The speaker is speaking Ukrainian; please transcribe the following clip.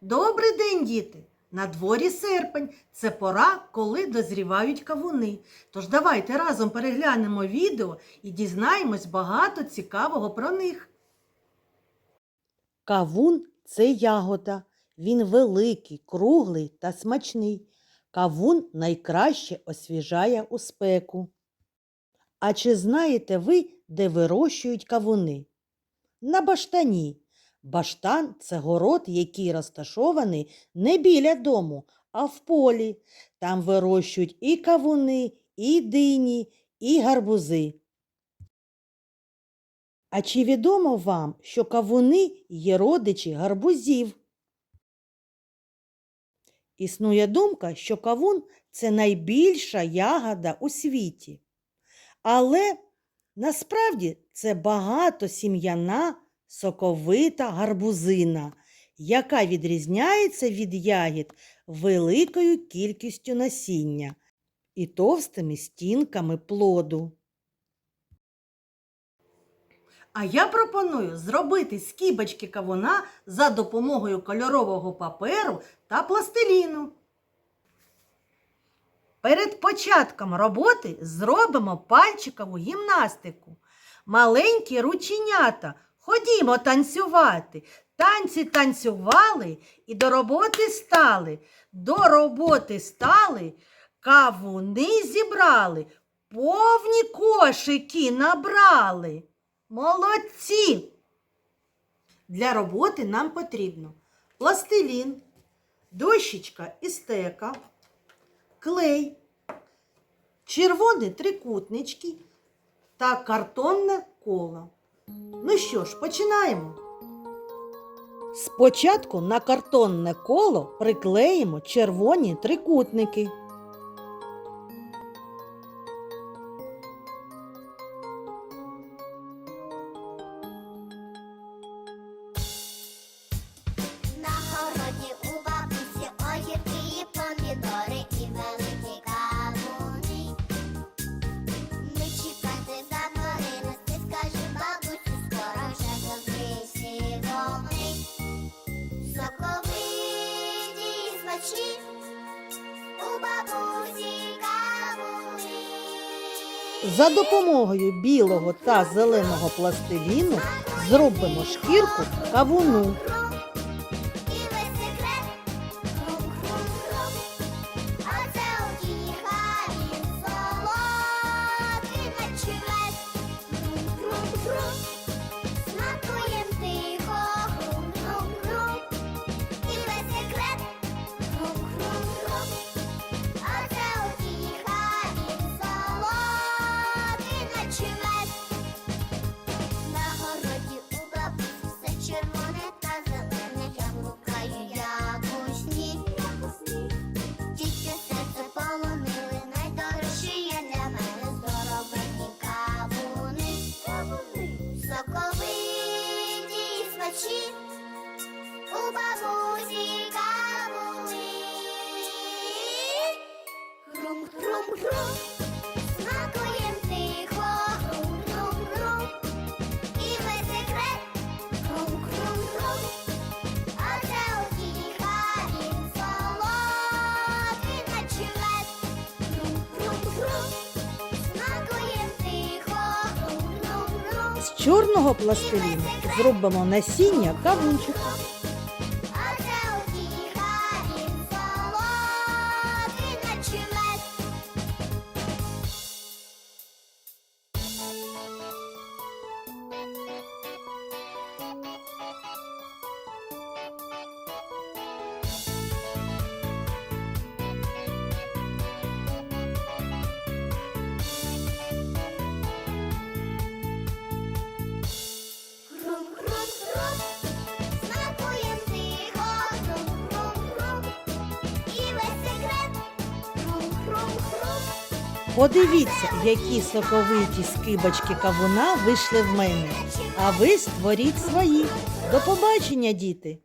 Добрий день, діти! На дворі серпень. Це пора, коли дозрівають кавуни. Тож давайте разом переглянемо відео і дізнаємось багато цікавого про них. Кавун це ягода. Він великий, круглий та смачний. Кавун найкраще освіжає у спеку. А чи знаєте ви, де вирощують кавуни? На баштані. Баштан це город, який розташований не біля дому, а в полі. Там вирощують і кавуни, і дині, і гарбузи. А чи відомо вам, що кавуни є родичі гарбузів? Існує думка, що кавун це найбільша ягода у світі. Але насправді це багатосім'яна соковита гарбузина, яка відрізняється від ягід великою кількістю насіння і товстими стінками плоду. А я пропоную зробити скібочки кавуна за допомогою кольорового паперу та пластиліну. Перед початком роботи зробимо пальчикову гімнастику. Маленькі рученята, ходімо танцювати. Танці танцювали і до роботи стали. До роботи стали, кавуни зібрали, повні кошики набрали. Молодці! Для роботи нам потрібно пластилін, дощечка і стека, клей, червоні трикутнички та картонне коло. Ну що ж, починаємо. Спочатку на картонне коло приклеїмо червоні трикутники. Соковиті і смачні у бабусі кавуни. За допомогою білого та зеленого пластиліну зробимо шкірку кавуну. Соковиті і у бабусі кавуни. Хрум-хрум-хрум, чорного пластиліну зробимо насіння кавунчика. Подивіться, які соковиті скибочки кавуна вийшли в мене. А ви створіть свої. До побачення, діти!